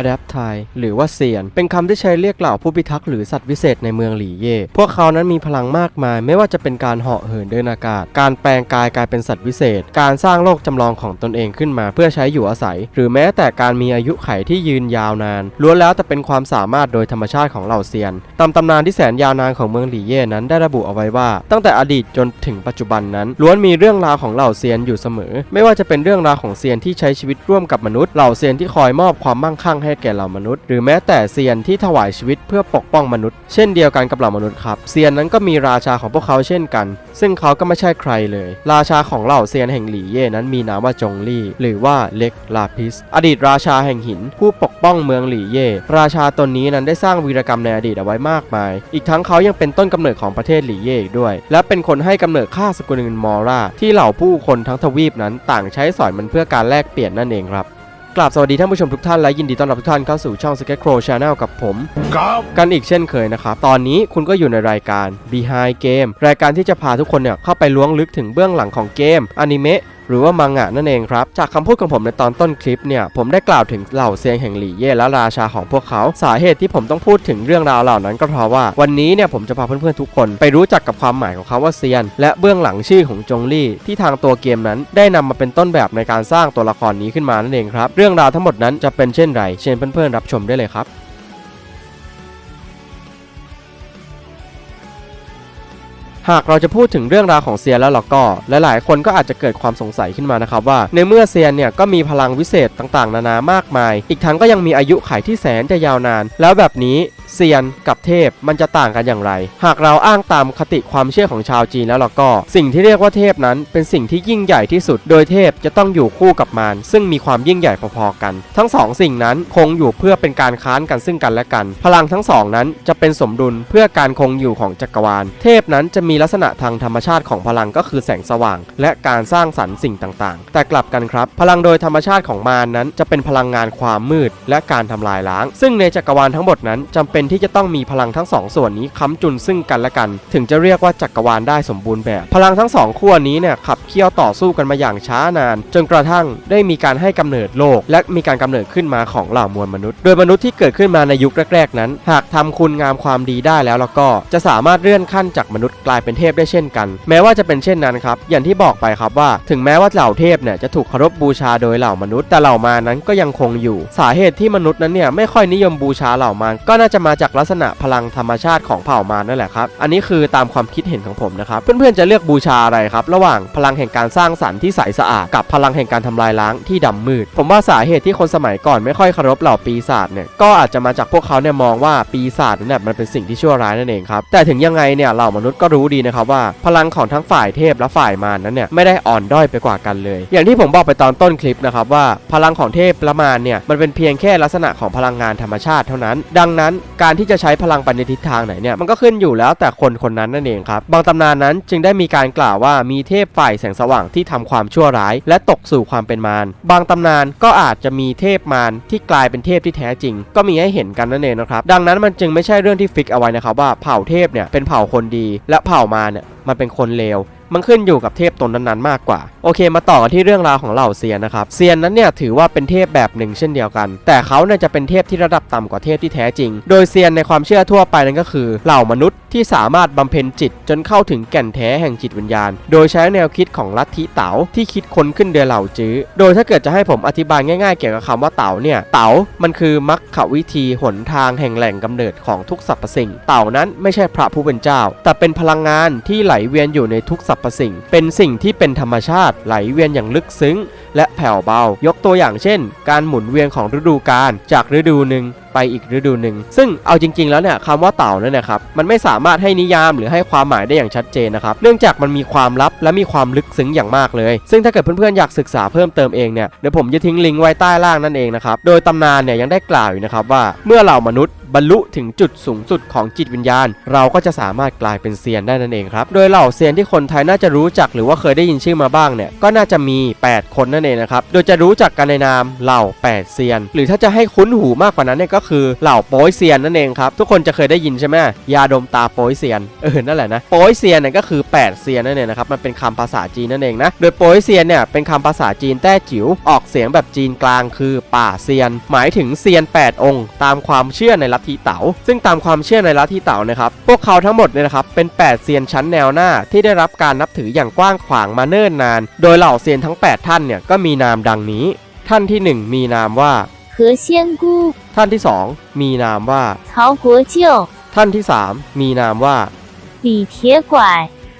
Adapt Thai หรือว่าเซียน เป็นคำที่ใช้เรียกเหล่าผู้พิทักษ์หรือสัตว์วิเศษในเมืองหลี่เย่ พวกเขานั้นมีพลังมากมาย ไม่ว่าจะเป็นการเหาะเหินเดินอากาศ การแปลงกายกลายเป็นสัตว์วิเศษ การสร้างโลกจำลองของตนเองขึ้นมา เพื่อใช้อยู่อาศัย หรือแม้แต่การมีอายุไขที่ยืนยาวนาน ล้วนแล้วแต่เป็นความสามารถโดยธรรมชาติของเหล่าเซียน ตามตำนานที่แสนยาวนานของเมืองหลี่เย่นั้นได้ระบุเอาไว้ว่า ตั้งแต่อดีตจนถึงปัจจุบันนั้น ล้วนมีเรื่องราวของเหล่าเซียนอยู่เสมอ ไม่ว่าจะเป็นเรื่องราวของเซียนที่ใช้ชีวิตร่วมกับมนุษย์ เหล่าเซียนที่คอยมอบความมั่งคั่งให้แก่เหล่ามนุษย์ หรือแม้แต่เซียนที่ถวายชีวิตเพื่อปกป้องมนุษย์ เช่นเดียวกันกับเหล่ามนุษย์ครับ เซียนนั้นก็มีราชาของพวกเขาเช่นกัน ซึ่งเขาก็ไม่ใช่ใครเลย ราชาของเหล่าเซียนแห่งหลี่เย่นั้นมีนามว่าจงลี่หรือว่าเล็กลาพิส อดีตราชาแห่งหิน ผู้ปกป้องเมืองหลี่เย่ราชาตนนี้นั้นได้สร้างวีรกรรมในอดีตเอาไว้มากมาย อีกทั้งเขายังเป็นต้นกำเนิดของประเทศหลี่เย่ด้วย และเป็นคนให้กำเนิดข้าสกุลเงินมอราที่เหล่าผู้คนทั้งทวีปนั้นต่างใช้สอยมันเพื่อการแลกเปลี่ยนนั่นเองครับ กราบสวัสดีท่านผู้ชมทุกท่านและยินดีต้อนรับทุกท่านเข้าสู่ช่อง Scarecrow Channel กับผมครับกันอีกเช่นเคยนะครับ ตอนนี้คุณก็อยู่ในรายการ Behind Game รายการที่จะพาทุกคนเนี่ยเข้าไปล้วงลึกถึงเบื้องหลังของเกมอนิเมะ หรือว่ามังงะนั่นเองครับ จากคำพูดของผมในตอนต้นคลิปเนี่ย ผมได้กล่าวถึงเหล่าเซียงแห่งหลี่เย่และราชาของพวกเขา สาเหตุที่ผมต้องพูดถึงเรื่องราวเหล่านั้นก็เพราะว่า วันนี้เนี่ยผมจะพาเพื่อนๆทุกคน ไปรู้จักกับความหมายของคาว่าเซียน และเบื้องหลังชื่อของจงลี่ ที่ทางตัวเกมนั้น ได้นำมาเป็นต้นแบบในการสร้างตัวละครนี้ขึ้นมานั่นเองครับ เรื่องราวทั้งหมดนั้นจะเป็นเช่นไร เชิญเพื่อนๆรับชมได้เลยครับ หากเราจะพูดถึงเรื่องราวของเซียนแล้วเราก็ หลายๆ คนก็อาจจะเกิดความสงสัยขึ้นมานะครับว่า ในเมื่อเซียนเนี่ยก็มีพลังวิเศษต่างๆ นานามากมาย อีกทั้งก็ยังมีอายุขัยที่แสนจะยาวนาน แล้วแบบนี้เซียนกับเทพมันจะต่างกันอย่างไร หากเราอ้างตามคติความเชื่อของชาวจีนแล้วเราก็ สิ่งที่เรียกว่าเทพนั้นเป็นสิ่งที่ยิ่งใหญ่ที่สุด โดยเทพจะต้องอยู่คู่กับมารซึ่งมีความยิ่งใหญ่พอๆกัน ทั้งสองสิ่งนั้นคงอยู่เพื่อเป็นการค้านกันซึ่งกันและกัน พลังทั้งสองนั้นจะเป็นสมดุลเพื่อการคงอยู่ของจักรวาล เทพนั้นจะมีีลักษณะทางธรรมชาติของพลังก็คือแสงสว่าง และการสร้างสรรค์สิ่งต่างๆ แต่กลับกันครับ พลังโดยธรรมชาติของมารนั้น จะเป็นพลังงานความมืด และการทำลายล้าง ซึ่งในจักรวาลทั้งหมดนั้นจำเป็นที่จะต้องมีพลังทั้งสองส่วนนี้ค้ำจุนซึ่งกันและกัน ถึงจะเรียกว่าจักรวาลได้สมบูรณ์แบบ พลังทั้งสองขั้วนี้เนี่ยขับเคี่ยวต่อสู้กันมาอย่างช้านาน จนกระทั่งได้มีการให้กำเนิดโลก และมีการกำเนิดขึ้นมาของเหล่ามวลมนุษย์ โดยมนุษย์ที่เกิดขึ้นมาในยุคแรก ๆ นั้น หากทำคุณงามความดีได้แล้วแล้วก็จะสามารถเลื่อนขั้นจากมนุษย์กลายเป็นเทพได้เช่นกัน แม้ว่าจะเป็นเช่นนั้นครับอย่างที่บอกไปครับว่า ถึงแม้ว่าเหล่าเทพเนี่ยจะถูกเคารพบูชาโดยเหล่ามนุษย์แต่เหล่ามารนั้นก็ยังคงอยู่ สาเหตุที่มนุษย์นั้นเนี่ยไม่ค่อยนิยมบูชาเหล่ามารก็น่าจะมาจากลักษณะพลังธรรมชาติของเผ่ามารนั่นแหละครับอันนี้คือตามความคิดเห็นของผมนะครับเพื่อนๆจะเลือกบูชาอะไรครับระหว่างพลังแห่งการสร้างสรรค์ที่ใสสะอาดกับพลังแห่งการทำลายล้างที่ดำมืด ผมว่าสาเหตุที่คนสมัยก่อนไม่ค่อยเคารพเหล่าปีศาจเนี่ยก็อาจจะมาจากพวกเขาเนี่ยมองว่าปีศาจนั้นเนี่ยมันเป็นสิ่งที่ชั่วร้ายนั่นเองครับแต่ถึงยังไงเนี่ยเหล่ามนุษย์ก็รู้ดีนะครับว่าพลังของทั้งฝ่ายเทพและฝ่ายมารนั้นเนี่ยไม่ได้อ่อนด้อยไปกว่ากันเลย อย่างที่ผมบอกไปตอนต้นคลิปนะครับว่าพลังของเทพและมารเนี่ยมันเป็นเพียงแค่ลักษณะของพลังงานธรรมชาติเท่านั้น ดังนั้นการที่จะใช้พลังไปในทิศทางไหนเนี่ยมันก็ขึ้นอยู่แล้วแต่คนคนนั้นนั่นเองครับบางตำนานนั้นจึงได้มีการกล่าวว่ามีเทพฝ่ายแสงสว่างที่ทำความชั่วร้าย และตกสู่ความเป็นมารบางตำนานก็อาจจะมีเทพมารที่กลายเป็นเทพที่แท้จริง ก็มีให้เห็นกันนั่นเองนะครับดังนั้นมันจึงไม่ใช่เรื่องที่ฟิกเอาไว้นะครับว่าเผ่าเทพเนี่ยเป็นเผ่าคนดี และเผ่ามาเนี่ยมันเป็นคนเลว มันขึ้นอยู่กับเทพตนนั้นๆมากกว่า โอเค มาต่อกันที่เรื่องราวของเหล่าเซียนนะครับเซียนนั้นเนี่ยถือว่าเป็นเทพแบบหนึ่งเช่นเดียวกัน แต่เขาเนี่ยจะเป็นเทพที่ระดับต่ำกว่าเทพที่แท้จริง โดยเซียนในความเชื่อทั่วไปนั้นก็คือเหล่ามนุษย์ที่สามารถบำเพ็ญจิตจนเข้าถึงแก่นแท้แห่งจิตวิญญาณ โดยใช้แนวคิดของลัทธิเต๋าที่คิดค้นขึ้นโดยเหล่าจื้อ โดยถ้าเกิดจะให้ผมอธิบายง่ายๆ เกี่ยวกับคำว่าเต๋าเนี่ย เต๋ามันคือมรรควิธีหนทางแห่งแหล่งกำเนิดของทุกสรรพสิ่ง เต่านั้นไม่ใช่พระผู้เป็นเจ้า แต่เป็นพลังงานที่ไหลเวียนอยู่ในทุกสรรพสิ่ง เป็นสิ่งที่เป็นธรรมชาติไหลเวียนอย่างลึกซึ้ง และแผ่วเบา ยกตัวอย่างเช่น การหมุนเวียนของฤดูกาลจากฤดูหนึ่งไปอีกฤดูหนึ่ง ซึ่งเอาจริง ๆ แล้วเนี่ยคำว่าเต่านั่นนะครับ มันไม่สามารถให้นิยามหรือให้ความหมายได้อย่างชัดเจนนะครับ เนื่องจากมันมีความลับและมีความลึกซึ้งอย่างมากเลย ซึ่งถ้าเกิดเพื่อนๆอยากศึกษาเพิ่มเติมเองเนี่ย เดี๋ยวผมจะทิ้งลิงก์ไว้ใต้ล่างนั่นเองนะครับ โดยตำนานเนี่ยยังได้กล่าวอยู่นะครับว่าเมื่อเหล่ามนุษย์ บรรลุถึงจุดสูงสุดของจิตวิญญาณ เราก็จะสามารถกลายเป็นเซียนได้นั่นเองครับ โดยเหล่าเซียนที่คนไทยน่าจะรู้จักหรือว่าเคยได้ยินชื่อมาบ้างเนี่ยก็น่าจะมี 8 คนนั่นเองนะครับ โดยจะรู้จักกันในนามเหล่า 8 เซียน หรือถ้าจะให้คุ้นหูมากกว่านั้นเนี่ยก็คือเหล่าโป้ยเซียนนั่นเองครับทุกคนจะเคยได้ยินใช่ไหมยาดมตาโป้ยเซียนเออนั่นแหละนะโป้ยเซียนเนี่ยก็คือ 8 เซียนนั่นเองนะครับมันเป็นคำภาษาจีนนั่นเองนะโดยโป้ยเซียนเนี่ยเป็นคำภาษาจีนแต้จิ๋วออกเสียงแบบจีนกลางคือป่าเซียน หมายถึงเซียน 8 องค์ ตามความเชื่อในลัทธิเต๋าซึ่งตามความเชื่อในลัทธิเต๋านะครับพวกเขาทั้งหมดเนี่ยนะครับเป็น 8 เซียนชั้นแนวหน้าที่ได้รับการนับถืออย่างกว้างขวางมาเนิ่นนาน โดยเหล่าเซียนทั้ง 8 ท่านเนี่ยก็มีนามดังนี้ ท่านที่ 1 มีนามว่า 何仙姑、 ท่านที่ 2 มีนามว่า 曹国舅、 ท่านที่ 3 มีนามว่า 李铁拐、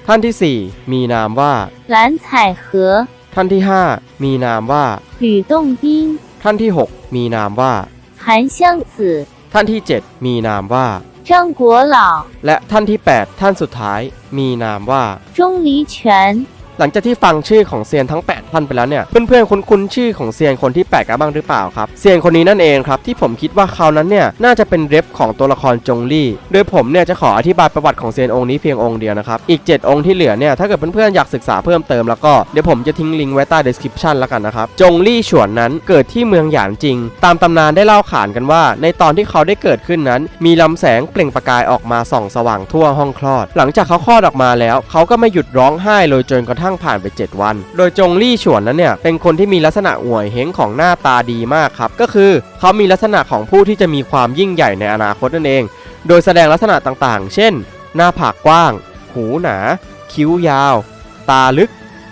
ท่านทีสี่ 4 มีนามว่า 蓝采和、 ท่านที่ 5 มีนามว่า 吕洞宾、 ท่านที่ 6 มีนามว่า 韩湘子、 ท่านที่ 7 มีนามว่าเจ้งกัวหล่าและท่านที่ 8 ท่านสุดท้าย มีนามว่าจงหลีเฉิน หลังจากที่ฟังชื่อของเซียนทั้ง 8 ท่านไปแล้วเนี่ย เพื่อนๆคุ้นๆชื่อของเซียนคนที่ 8 กันบ้างหรือเปล่าครับ เซียนคนนี้นั่นเองครับที่ผมคิดว่าเขานั้นเนี่ยน่าจะเป็นเรฟของตัวละครจงลี่ โดยผมเนี่ยจะขออธิบายประวัติของเซียนองค์นี้เพียงองค์เดียวนะครับ อีก 7 องค์ที่เหลือเนี่ยถ้าเกิดเพื่อนๆอยากศึกษาเพิ่มเติมแล้วก็เดี๋ยวผมจะทิ้งลิงก์ไว้ใต้ description แล้วกันนะครับ จงลี่ฉวนนั้นเกิดที่เมืองหยานจริง ตามตำนานได้เล่าขานกันว่า ในตอนที่เขาได้เกิดขึ้นนั้น มีลำแสงเปล่งประกายออกมาส่องสว่างทั่วห้องคลอด หลังจากเขาคลอดออกมาแล้ว เขาก็ไม่หยุดร้องไห้เลยจนกระทั่งทั้งผ่านไป 7 วัน โดยจงลี่ฉวนนั้นเนี่ยเป็นคนที่มีลักษณะอวยเฮงของหน้าตาดีมากครับ ก็คือเขามีลักษณะของผู้ที่จะมีความยิ่งใหญ่ในอนาคตนั่นเอง โดยแสดงลักษณะต่างๆ เช่น หน้าผากกว้าง หูหนา คิ้วยาว ตาลึก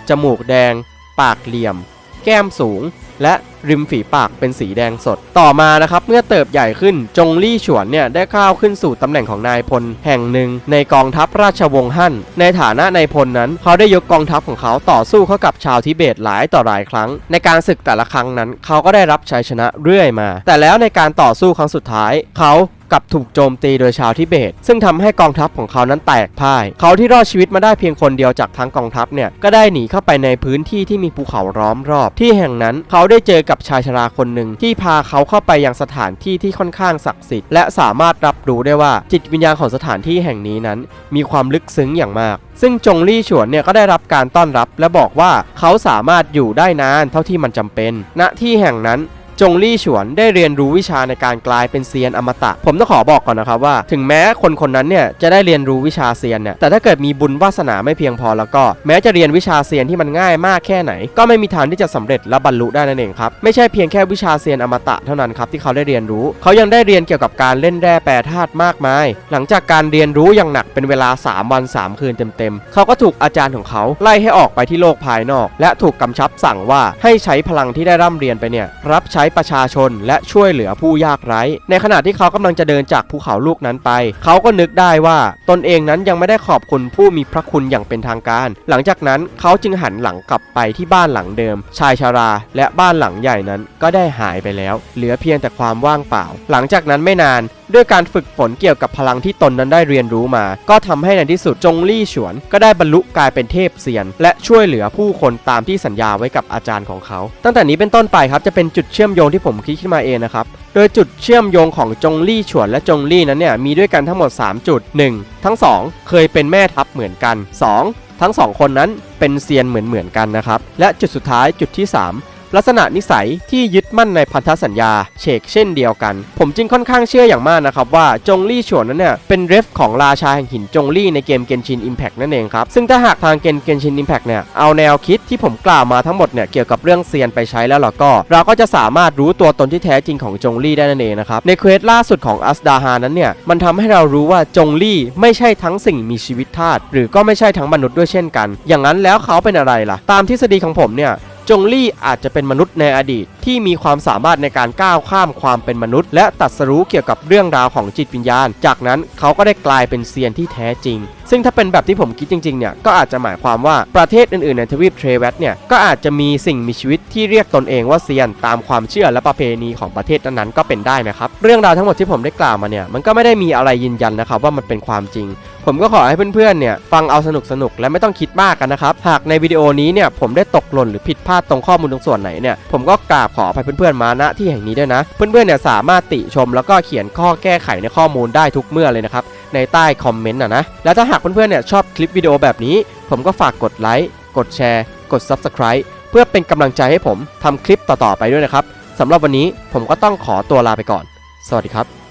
จมูกแดง ปากเหลี่ยม แก้มสูง และ ริมฝีปากเป็นสีแดงสด ต่อมานะครับเมื่อเติบใหญ่ขึ้นจงลี่ฉวนเนี่ยได้ก้าวขึ้นสู่ตำแหน่งของนายพลแห่งหนึ่ง ในกองทัพราชวงศ์ฮั่น ในฐานะนายพลนั้น เขาได้ยกกองทัพของเขาต่อสู้เข้ากับชาวทิเบตหลายต่อหลายครั้ง ในการศึกแต่ละครั้งนั้น เขาก็ได้รับชัยชนะเรื่อยมา แต่แล้วในการต่อสู้ครั้งสุดท้าย เขา กลับถูกโจมตีโดยชาวทิเบต ซึ่งทำให้กองทัพของเขานั้นแตกพ่าย เขาที่รอดชีวิตมาได้เพียงคนเดียวจากทั้งกองทัพเนี่ยก็ได้หนีเข้าไปในพื้นที่ที่มีภูเขาล้อมรอบ ที่แห่งนั้นเขาได้เจอกับชายชราคนหนึ่งที่พาเขาเข้าไปยังสถานที่ที่ค่อนข้างศักดิ์สิทธิ์และสามารถรับรู้ได้ว่าจิตวิญญาณของสถานที่แห่งนี้นั้น มีความลึกซึ้งอย่างมาก ซึ่งจงลี่ฉวนเนี่ยก็ได้รับการต้อนรับ และบอกว่าเขาสามารถอยู่ได้นานเท่าที่มันจำเป็น ณที่แห่งนั้น จงลี่ฉวนได้เรียนรู้วิชาในการกลายเป็นเซียนอมตะ ผมต้องขอบอกก่อนนะครับว่า ถึงแม้คนคนนั้นเนี่ยจะได้เรียนรู้วิชาเซียนเนี่ยแต่ถ้าเกิดมีบุญวาสนาไม่เพียงพอแล้วก็ แม้จะเรียนวิชาเซียนที่มันง่ายมากแค่ไหน ก็ไม่มีทางที่จะสำเร็จและบรรลุได้นั่นเองครับไม่ใช่เพียงแค่วิชาเซียนอมตะเท่านั้นครับที่เขาได้เรียนรู้ เขายังได้เรียนเกี่ยวกับการเล่นแร่แปรธาตุมากมาย หลังจากการเรียนรู้อย่างหนักเป็นเวลา 3 วัน 3 คืนเต็มๆเขาก็ถูกอาจารย์ของเขาไล่ให้ออกไปที่โลกภายนอก และถูกกำชับสั่งว่าให้ใช้พลังที่ได้ร่ำเรียนไปเนี่ยรับใช้ประชาชน และช่วยเหลือผู้ยากไร้ ในขณะที่เขากำลังจะเดินจากภูเขาลูกนั้นไป เขาก็นึกได้ว่าตนเองนั้นยังไม่ได้ขอบคุณผู้มีพระคุณอย่างเป็นทางการ หลังจากนั้นเขาจึงหันหลังกลับไปที่บ้านหลังเดิม ชายชารา และบ้านหลังใหญ่นั้นก็ได้หายไปแล้ว เหลือเพียงแต่ความว่างเปล่า หลังจากนั้นไม่นานด้วยการฝึกฝนเกี่ยวกับพลังที่ตนนั้นได้เรียนรู้มา ก็ทำให้ในที่สุดจงลี่ฉวน ก็ได้บรรลุกลายเป็นเทพเซียน และช่วยเหลือผู้คนตามที่สัญญาไว้กับอาจารย์ของเขา ตั้งแต่นี้เป็นต้นไปครับจะเป็นจุดเชื่อมโยงที่ผมคิดขึ้นมาเองนะครับ โดยจุดเชื่อมโยงของจงลี่ฉวนและจงลี่นั้นเนี่ยมีด้วยกันทั้งหมด 3 จุด 1. ทั้ง 2 เคยเป็นแม่ทัพเหมือนกัน 2. ทั้ง 2 คนนั้นเป็นเซียนเหมือนเหมือนกันนะครับ และจุดสุดท้ายจุดที่ 3 ลักษณะนิสัยที่ยึดมั่นในพันธสัญญาเชกเช่นเดียวกัน ผมจึงค่อนข้างเชื่ออย่างมากนะครับว่าจงลี่ฉวนนั้นเนี่ยเป็นเรฟของราชาแห่งหินจงลี่ในเกมเกนชิน Impact นั่นเองครับ ซึ่งถ้าหากทางเกมเกนชิน Impact เนี่ยเอาแนวคิดที่ผมกล่าวมาทั้งหมดเนี่ยเกี่ยวกับเรื่องเซียนไปใช้แล้วล่ะก็ เราก็จะสามารถรู้ตัวตนที่แท้จริงของจงลี่ได้นั่นเองนะครับในเควสล่าสุดของอัสดาฮานั้นเนี่ยมันทำให้เรารู้ว่าจงลี่ไม่ใช่ทั้งสิ่งมีชีวิตธาตุหรือก็ไม่ใช่ทั้งมนุษย์ด้วยเช่นกัน อย่างนั้นแล้วเขาเป็นอะไรล่ะ ตามทฤษฎีของผมเนี่ย จงลี่อาจจะเป็นมนุษย์ในอดีต ที่มีความสามารถในการก้าวข้ามความเป็นมนุษย์ และตัดสรู้เกี่ยวกับเรื่องราวของจิตวิญญาณ จากนั้นเขาก็ได้กลายเป็นเซียนที่แท้จริง ซึ่งถ้าเป็นแบบที่ผมคิดจริงๆเนี่ยก็อาจจะหมายความว่าประเทศอื่นๆในทวีปเทรเวตเนี่ยก็อาจจะมีสิ่งมีชีวิตที่เรียกตนเองว่าเซียนตามความเชื่อและประเพณีของประเทศนั้นๆก็เป็นได้นะครับเรื่องราวทั้งหมดที่ผมได้กล่าวมาเนี่ยมันก็ไม่ได้มีอะไรยืนยันนะครับว่ามันเป็นความจริง ผมก็ขอให้เพื่อนๆเนี่ยฟังเอาสนุกสนุกๆและไม่ต้องคิดมากกันนะครับหากในวิดีโอนี้เนี่ยผมได้ตกหล่นหรือผิดพลาดตรงข้อมูลตรงส่วนไหนเนี่ยผมก็กราบขออภัยเพื่อนๆมาณที่แห่งนี้ด้วยนะ เพื่อนๆเนี่ยสามารถติชมแล้วก็เขียนข้อแก้ไขในข้อมูลได้ทุกเมื่อเลยนะครับในใต้คอมเมนต์นะนะแล้วถ้าหากเพื่อนๆเนี่ยชอบคลิปวิดีโอแบบนี้ ผมก็ฝากกดไลค์กดแชร์กด Subscribe เพื่อเป็นกำลังใจให้ผมทำคลิปต่อๆไปด้วยนะครับสำหรับวันนี้ผมก็ต้องขอตัวลาไปก่อน สวัสดีครับ